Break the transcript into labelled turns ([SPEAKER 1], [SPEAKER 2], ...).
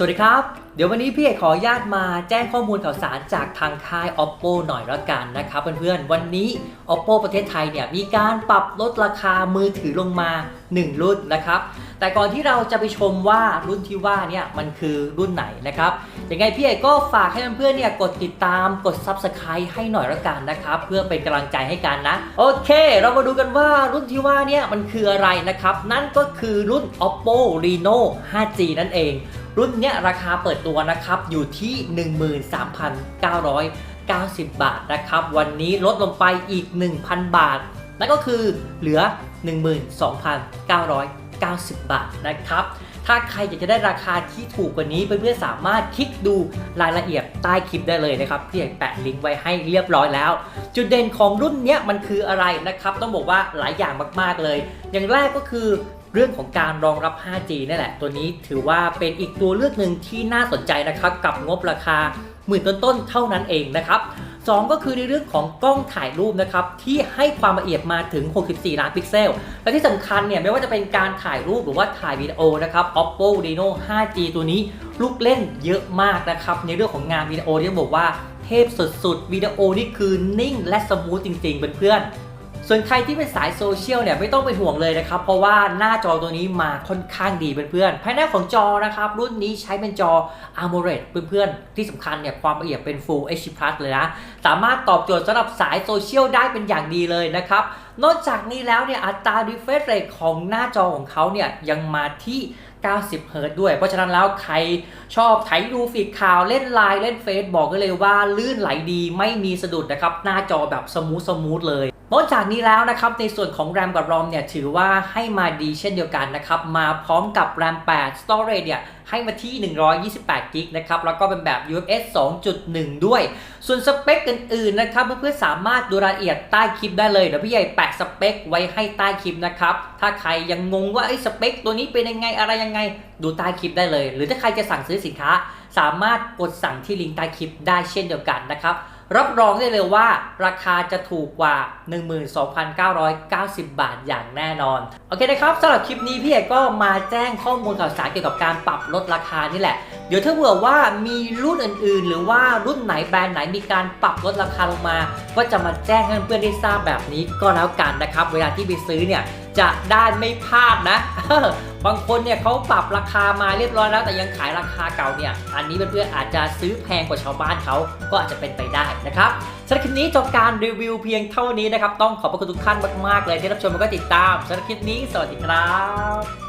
[SPEAKER 1] สวัสดีครับ เดี๋ยววันนี้พี่เอกขออนุญาตมาแจ้งข้อมูลข่าวสารจากทางค่าย oppo หน่อยละกันนะครับเพื่อนๆ วันนี้ oppo ประเทศไทยเนี่ยมีการปรับลดราคามือถือลงมา 1 รุ่นนะครับ แต่ก่อนที่เราจะไปชมว่ารุ่นที่ว่าเนี่ยมันคือรุ่นไหนนะครับ ยังไงพี่เอกก็ฝากให้เพื่อนๆเนี่ยกดติดตามกด subscribe ให้หน่อยละกันนะครับ เพื่อเป็นกำลังใจให้กันนะ โอเค เรามาดูกันว่ารุ่นที่ว่าเนี่ยมันคืออะไรนะครับ นั่นก็คือรุ่น oppo reno 5g นั่นเอง รุ่นเนี้ยราคาเปิดตัวนะครับอยู่ที่ 13,990 บาทนะครับ วันนี้ลดลงไปอีก 1,000 บาท นั่นก็คือเหลือ 12,990 บาทนะครับ ถ้าใครอยากจะได้ราคาที่ถูกกว่านี้เพื่อนๆสามารถคลิกดูรายละเอียดใต้คลิปได้เลยนะครับพี่แปะลิงก์ไว้ให้เรียบร้อยแล้ว จุดเด่นของรุ่นนี้มันคืออะไรนะครับ ต้องบอกว่าหลายอย่างมากๆเลย อย่างแรกก็คือเรื่องของการรองรับ 5G นี่แหละ ตัวนี้ถือว่าเป็นอีกตัวเลือกหนึ่งที่น่าสนใจนะครับ กับงบราคาหมื่นต้นๆเท่านั้นเองนะครับ 2 ก็คือในเรื่องของกล้องถ่ายรูปนะครับที่ให้ความละเอียดมาถึง 64 ล้านพิกเซล และที่สำคัญเนี่ยไม่ว่าจะเป็นการถ่ายรูปหรือว่าถ่ายวิดีโอนะครับ oppo reno 5g ตัวนี้ลูกเล่นเยอะมากนะครับ ในเรื่องของงานวิดีโอที่บอกว่าเทพสุดๆวิดีโอนี่คือนิ่งและสมูทจริงๆเพื่อนๆ ส่วนใครที่เป็นสายโซเชียลเนี่ยไม่ต้องเป็นห่วงเลยนะครับ เพราะว่าหน้าจอตัวนี้มาค่อนข้างดีเพื่อนๆภายในของจอนะครับรุ่นนี้ใช้เป็นจอ AMOLED เพื่อนๆ ที่สำคัญเนี่ยความละเอียดเป็น Full HD Plus เลยนะ สามารถตอบโจทย์สำหรับสายโซเชียลได้เป็นอย่างดีเลยนะครับ นอกจากนี้แล้วเนี่ยอัตรา refresh rate ของหน้าจอของเขาเนี่ยยังมาที่90เฮิร์ตด้วย เพราะฉะนั้นแล้วใครชอบไถดูฟีดข่าวเล่นไลน์เล่นเฟซบอกได้เลยว่าลื่นไหลดีไม่มีสะดุดนะครับ หน้าจอแบบสมูทสมูทเลย นอกจากนี้แล้วนะครับในส่วนของ RAM กับ ROM เนี่ยถือว่าให้มาดีเช่นเดียวกันนะครับมาพร้อมกับ RAM 8 Storage เนี่ยให้มาที่ 128 g b นะครับแล้วก็เป็นแบบ UFS 2.1 ด้วย ส่วนสเปคอื่นๆนะครับเพื่อนๆสามารถดูรายละเอียดใต้คลิปได้เลยเดี๋ยวพี่ใหญ่แปะสเปคไว้ให้ใต้คลิปนะครับถ้าใครยังงงว่าไอ้สเปคตัวนี้เป็นยังไงอะไรยังไง ดูใต้คลิปได้เลย หรือถ้าใครจะสั่งซื้อสินค้า สามารถกดสั่งที่ลิงก์ใต้คลิปได้เช่นเดียวกันนะครับ รับรองได้เลยว่าราคาจะถูกกว่า 12,990 บาทอย่างแน่นอน โอเคนะครับสำหรับคลิปนี้พี่เอกก็มาแจ้งข้อมูลข่าวสารเกี่ยวกับการปรับลดราคานี่แหละ เดี๋ยวถ้าเผื่อว่ามีรุ่นอื่นๆ หรือว่ารุ่นไหนแบรนด์ไหนมีการปรับลดราคาลงมา ก็จะมาแจ้งให้เพื่อนๆได้ทราบแบบนี้ก็แล้วกันนะครับ เวลาที่ไปซื้อเนี่ยจะได้ไม่พลาดนะ บางคนเนี่ยเขาปรับราคามาเรียบร้อยแล้วแต่ยังขายราคาเก่าเนี่ย อันนี้เพื่อนๆอาจจะซื้อแพงกว่าชาวบ้านเขาก็อาจจะเป็นไปได้นะครับสำหรับคลิปนี้จบการรีวิวเพียงเท่านี้นะครับ ต้องขอบพระคุณทุกท่านมากๆเลยที่รับชมแล้วก็ติดตามสำหรับคลิปนี้สวัสดีครับ